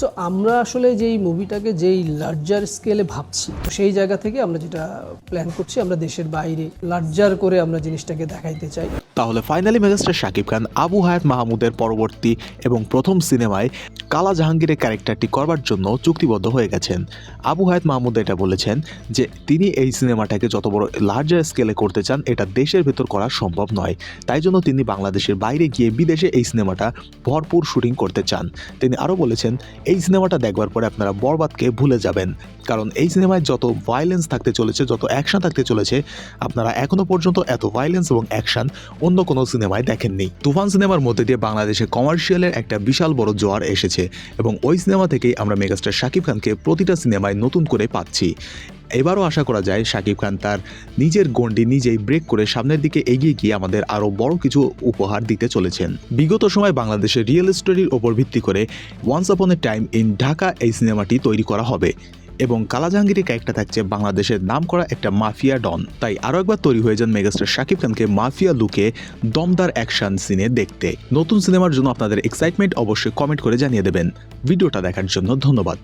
So আমরা আসলে যেই মুভিটাকে যেই লার্জার স্কেলে ভাবছি, সেই জায়গা থেকে আমরা যেটা প্ল্যান করছি, আমরা দেশের বাইরে লার্জার করে আমরা জিনিসটাকে দেখাইতে চাই। তাহলে ফাইনালি মেগাস্টার শাকিব খান, আবু হায়াত মাহমুদের পরবর্তী এবং প্রথম সিনেমায় কালা জাহাঙ্গীরের ক্যারেক্টারটি করবার জন্য চুক্তিবদ্ধ হয়ে গেছেন। আবু হায়াত মাহমুদ এটা বলেছেন যে, তিনি এই সিনেমাটাকে যত বড় লার্জার স্কেলে করতে চান, এটা দেশের ভেতর করা সম্ভব নয়। তাই জন্য তিনি বাংলাদেশের বাইরে গিয়ে বিদেশে এই সিনেমাটা ভরপুর শুটিং করতে চান। তিনি আরও বলেছেন এই সিনেমাটা দেখবার পরে আপনারা বরবাদকে ভুলে যাবেন। কারণ এই সিনেমায় যত ভায়োলেন্স থাকতে চলেছে, যত অ্যাকশন থাকতে চলেছে, আপনারা এখনও পর্যন্ত এত ভায়োলেন্স এবং অ্যাকশন অন্য কোনো সিনেমায় দেখেননি। তুফান সিনেমার মধ্যে দিয়ে বাংলাদেশে কমার্শিয়ালের একটা বিশাল বড় জোয়ার এসেছে এবং ওই সিনেমা থেকেই আমরা মেগাস্টার শাকিব খানকে প্রতিটা সিনেমায় নতুন করে পাচ্ছি। এবারও আশা করা যায় শাকিব খান তার নিজের গণ্ডি নিজেই ব্রেক করে সামনের দিকে এগিয়ে গিয়ে আমাদের আরও বড় কিছু উপহার দিতে চলেছেন। বিগত সময় বাংলাদেশের রিয়েল স্টোরির ওপর ভিত্তি করে once upon A time in Dhaka এই সিনেমাটি তৈরি করা হবে এবং কালাজাহাঙ্গীরের ক্যারেক্টার থাকছে বাংলাদেশের নাম করা একটা মাফিয়া ডন। তাই আরও একবার তৈরি হয়ে যান মেগাস্টার শাকিব খানকে মাফিয়া লুকে দমদার অ্যাকশন সিনে দেখতে। নতুন সিনেমার জন্য আপনাদের এক্সাইটমেন্ট অবশ্যই কমেন্ট করে জানিয়ে দেবেন। ভিডিওটা দেখার জন্য ধন্যবাদ।